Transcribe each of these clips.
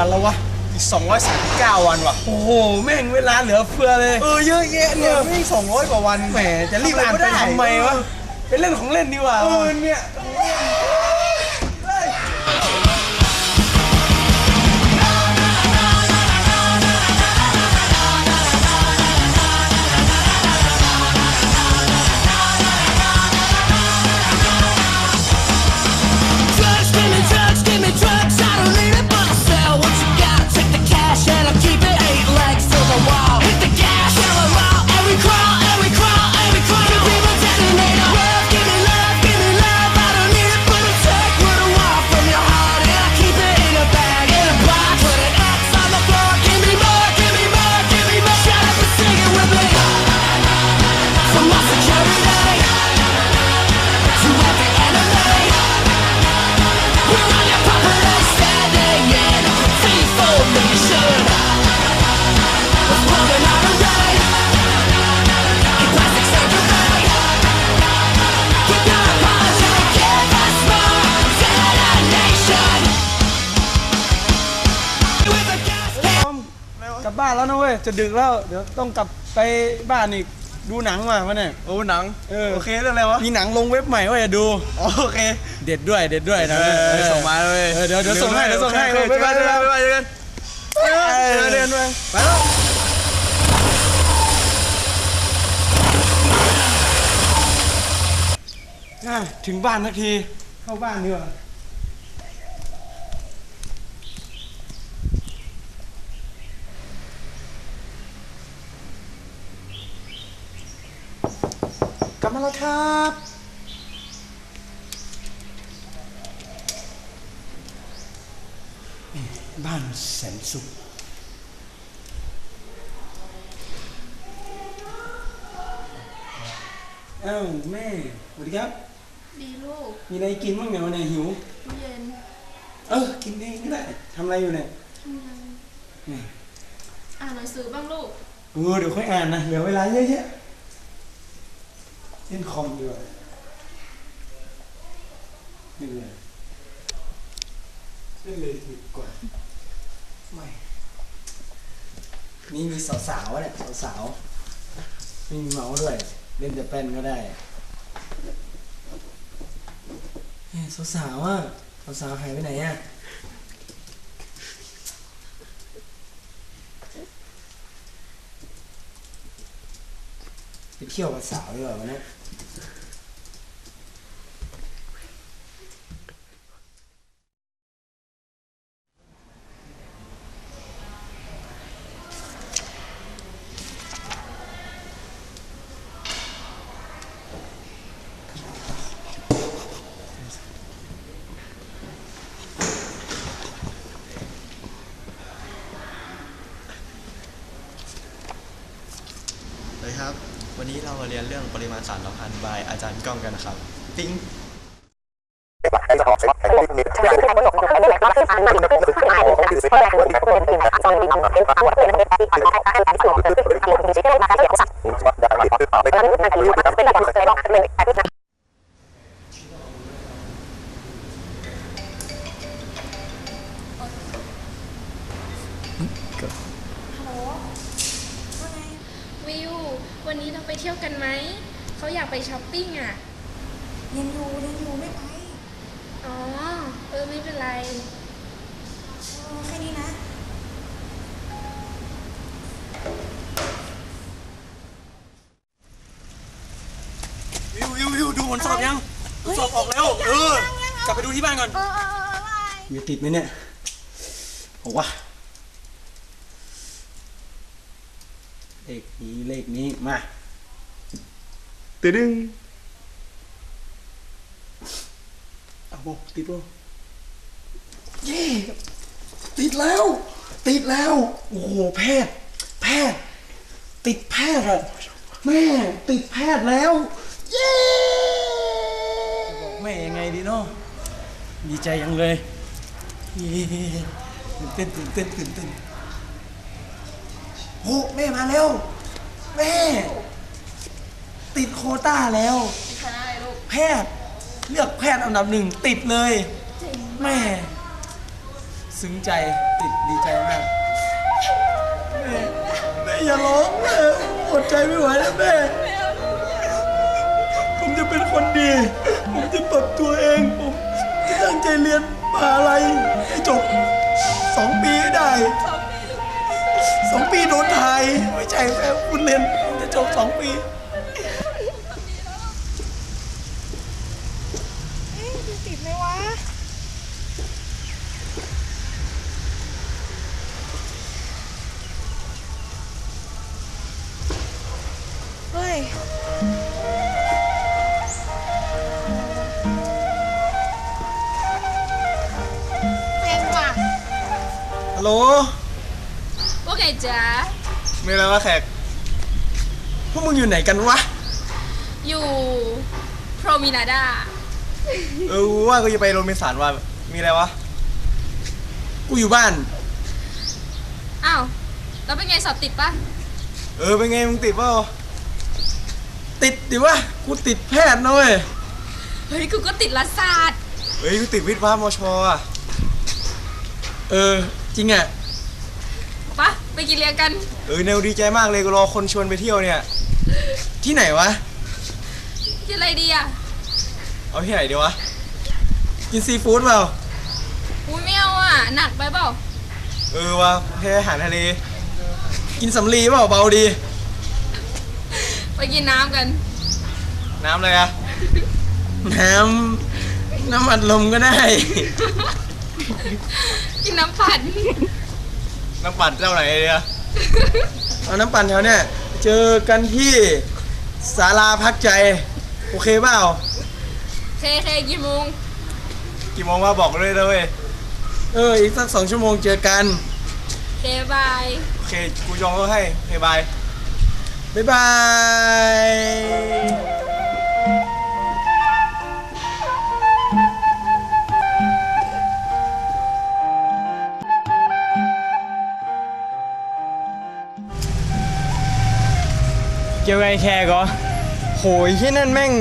กี่วันแล้ววะ อีก239 วันว่ะ โอ้โห แม่งเวลาเหลือเฟือเลย เออเยอะแยะเนี่ยไม่200กว่าวัน แหม จะรีบอ่านไปทำไมวะไปเล่นของเล่นดีกว่า เออเนี่ย Drugs, วนะเว้ย จะดึกแล้ว เดี๋ยวต้องกลับไปบ้านอีก ดูหนังมาวันนี้โอ้หนังเออ โอเคเรื่องอะไรวะ มีหนังลงเว็บใหม่ว่าจะดู อ๋อโอเค เด็ดด้วย เด็ดด้วยนะเออส่งมาเลยออเดี๋ยวเดี๋ยวส่งให้เดี๋ยวส่งให้โอเคบ๊ายบายเจอกันบ๊ายบายเจอกันเจอกันเจอกันเจอกันเจอกันไปแล้วอะถึงบ้านสักที เข้าบ้านดีกว่า มาแล้วครับ บ้านแสนสุขเอ้าแม่สวัสดีครับ ดีลูก มีอะไรกินบ้างเนี่ยวันนี้หิวตู้เย็น เออ กินเองก็ได้ทำอะไรอยู่เนี่ยทำงานนี่อ่านหนังสือบ้างลูกเออเดี๋ยวค่อยอ่านนะ เหลือเวลาเยอะแยะ เล่นคอมดีกว่าไม่เป็นไรเล่นเลยดีกว่าไม่นี่มีสาวๆเนี่ยสาวๆม่มีเมาส์ด้วย เล่นแต่แป้นก็ได้เฮ้ยสาวๆอะสาวๆหายไปไหนอะไปเที่ยวกับสาวดีกว่าวันนี้ นี้เรามาเรียนเรื่องปริมาณสารสัมพันธ์บายอาจารย์ก้องกันนะครับ ปิ๊ง ววันนี้เราไปเที่ยวกันไหม เขาอยากไปช้อปปิ้งอะ เรียนอยู่เรียนอยู่ไม่ไปอ๋อ เออไม่เป็นไร เออแค่นี้นะ วิววิววิวดูผลสอบยังผลสอบออกแล้ว เออ กลับไปดูที่บ้านก่อนเออเออเออไปมีติดไหมเนี่ยบอกว่า เลขนี้เลขนี้มาตึดึงเอาบอกติดป่ะเย้ติดแล้ว ติดแล้ว โอ้โหแพทย์ แพทย์ ติดแพทย์อะแม่ติดแพทย์แล้ว เย้บอกแม่ยังไงดีเนาะดีใจยังเลยเย้ตื่นเต้นตื่นเต้นตื่นเต้น โอ้แม่มาแล้ว แม่ ติดโควต้าแล้ว คณะอะไรลูกแพทย์ เลือกแพทย์อันดับหนึ่งติดเลยแม่ ซึ้งใจติดดีใจมากแม่แม่อย่าร้องแม่อดใจไม่ไหวแล้วแม่ ผมจะเป็นคนดี ผมจะปรับตัวเอง ผมจะตั้งใจเรียนมหาลัย ยไม่ใช่แม่คุณเรียนผมจะจบสองปีเอ๊ะจะติดไหมวะ เฮ้ย เต็มว่ะฮัลโหล ว่าไงจ๊ะ มีอะไรวะแขก พวกมึงอยู่ไหนกันวะ อยู่โพรมินาดา เออว่ากูจะไปโรงพยาบาลว่า มีอะไรวะ กูอยู่บ้าน อ้าวแล้วเป็นไงสอบติดปะเออเป็นไงมึงติดเปล่าติดดิวะ กูติดแพทย์นะเว้ย เฮ้ยกูก็ติดรัฐศาสตร์ เฮ้ยกูติดวิทย์ว้ามชอะ เออ จริงอะปะ ไปกินเลี้ยงกัน เออเนวดีใจมากเลยกูรอคนชวนไปเที่ยวเนี่ย ที่ไหนวะ กินอะไรดีอะเอาที่ไหนดีวะ กินซีฟู้ดเปล่า อุ้ยไม่เอาอะ หนักไปเปล่า เออวะแพ้อาหารทะเล กินสำลีเปล่าเบาดี ไปกินน้ำกัน น้ำอะไรอะน้ำน้ำอัดลมก็ได้ กินน้ำปั่น น้ำปั่นเจ้าไหนเนี่ยเอาน้ำปั่นแถวเนี่ยเจอกันที่ศาลาพักใจ โอเคเปล่าเคเคกี่โมงกี่โมงว่าบอกเลยนะเว้ยเอออีกสักสองชั่วโมงเจอกันเคบายโอเคกูจองก็ให้โอเคบาย บ๊ายบาย เกี่ยวกับไอ้แคร์ก็โหยที่นั่นแม่ง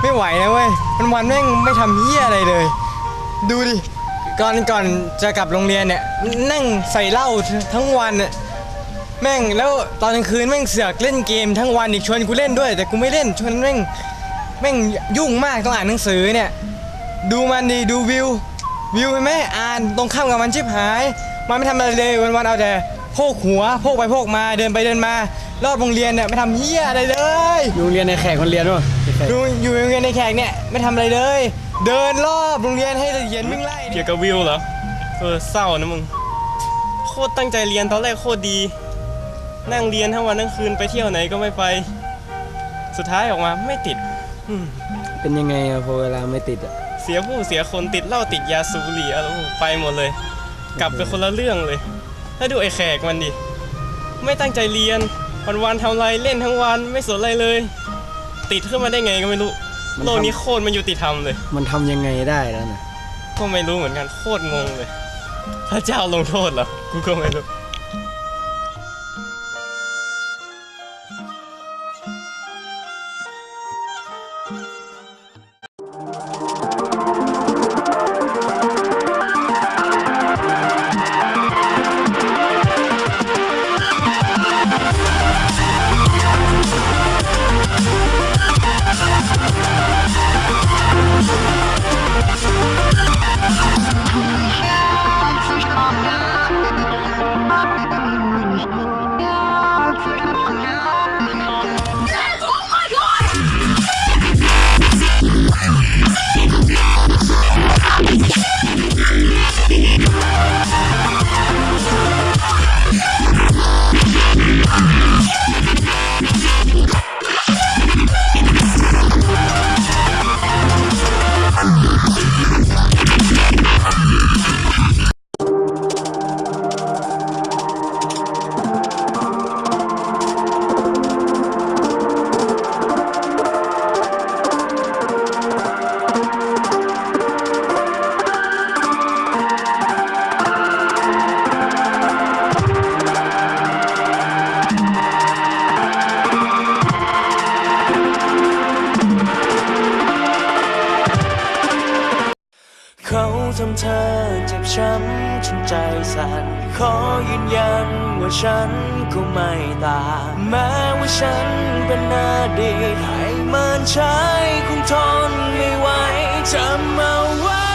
ไม่ไหวนะเว้ยมันวันแม่งไม่ทำเหี้ยอะไรเลย ดูดิก่อนก่อนจะกลับโรงเรียนเนี่ยนั่งใส่เหล้าทั้งวันน่ะแม่งแล้วตอนกลางคืนแม่งเสือกเล่นเกมทั้งวันอีกชวนกูเล่นด้วย แต่กูไม่เล่นชวนแม่งแม่งยุ่งมากต้องอ่านหนังสือเนี่ยดูมันดีดูวิววิวไหมอ่านตรงข้ามกับมันชิบหาย มันไม่ทำอะไรเลยวันๆเอาแต่ โพกหัวโพกไปโพกมาเดินไปเดินมา รอบโรงเรียนเนี่ยไม่ทำเหี้ยอะไรเลย อยู่โรงเรียนในแขกคนเรียนวะดูอยู่โรงเรียนในแขกเนี่ยไม่ทำอะไรเลย เดินรอบโรงเรียนให้เหยียนวิ่งไล่เกี่ยวกับวิวเหรอเออเศร้านะมึงโคตรตั้งใจเรียนตอนแรกโคตรดี นั่งเรียนทั้งวันทั้งคืนไปเที่ยวไหนก็ไม่ไป สุดท้ายออกมาไม่ติดอืมเป็นยังไงอะพอเวลาไม่ติดอะเสียผู้เสียคนติดเหล้าติดยาสูบบุหรี่อะไรไปหมดเลย กลับไปคนละเรื่องเลย แล้วดูไอ้แขกมันดิ ไม่ตั้งใจเรียน วันวันๆทำอะไรเล่นทั้งวันไม่สนอะไรเลย ติดขึ้นมาได้ไงก็ไม่รู้โลกนี้โคตรไมันยุติธรรมเลย มันทำยังไงได้แล้วนะ ก็ไม่รู้เหมือนกันโคตรงงเลย พระเจ้าลงโทษเหรอ กูก็ไม่รู้ เขาทำเธอเจ็บช้ำจนใจสั่นขอยืนยันว่าฉันก็ไม่ตาแม้ว่าฉันเป็นหนาดีให้มันใช้คงทนไม่ไหวจำเอาไว้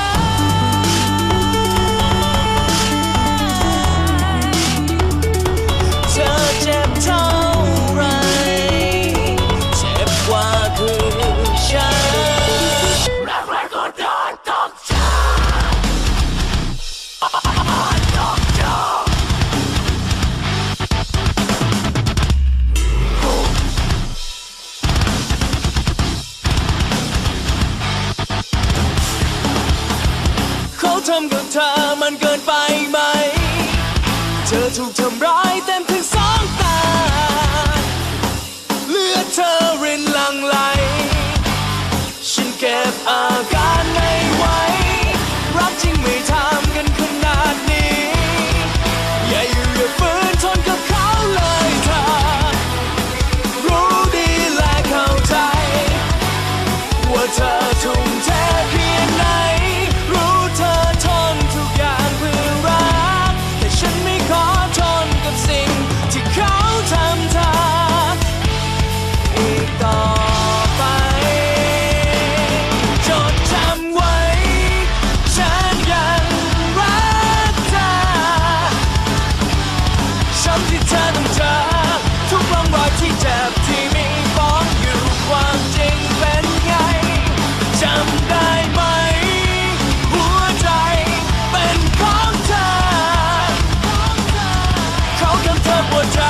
ทำร้ายเต็มถึงสองตา เลือดเธอรินลังไหล ฉันเก็บอา พิ่วหัใจ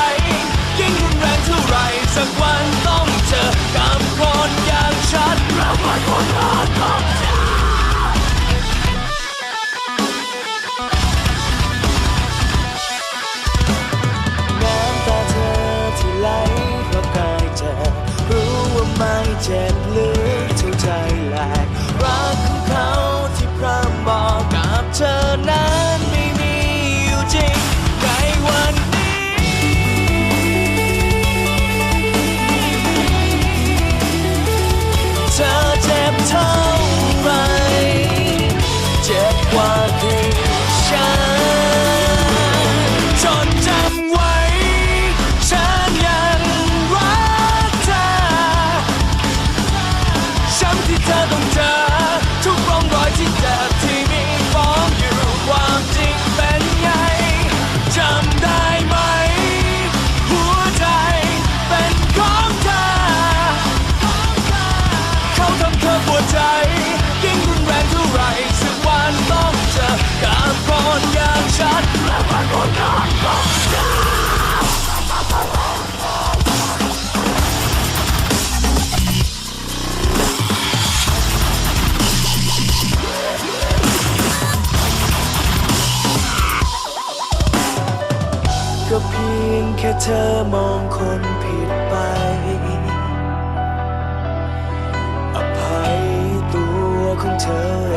ยิ่งรุนแรงเท่าไรสักวันต้องเจอกับคนอย่างชัดเราไม่ควรพลาด เธอมองคนผิดไป อภัยตัวของเธอ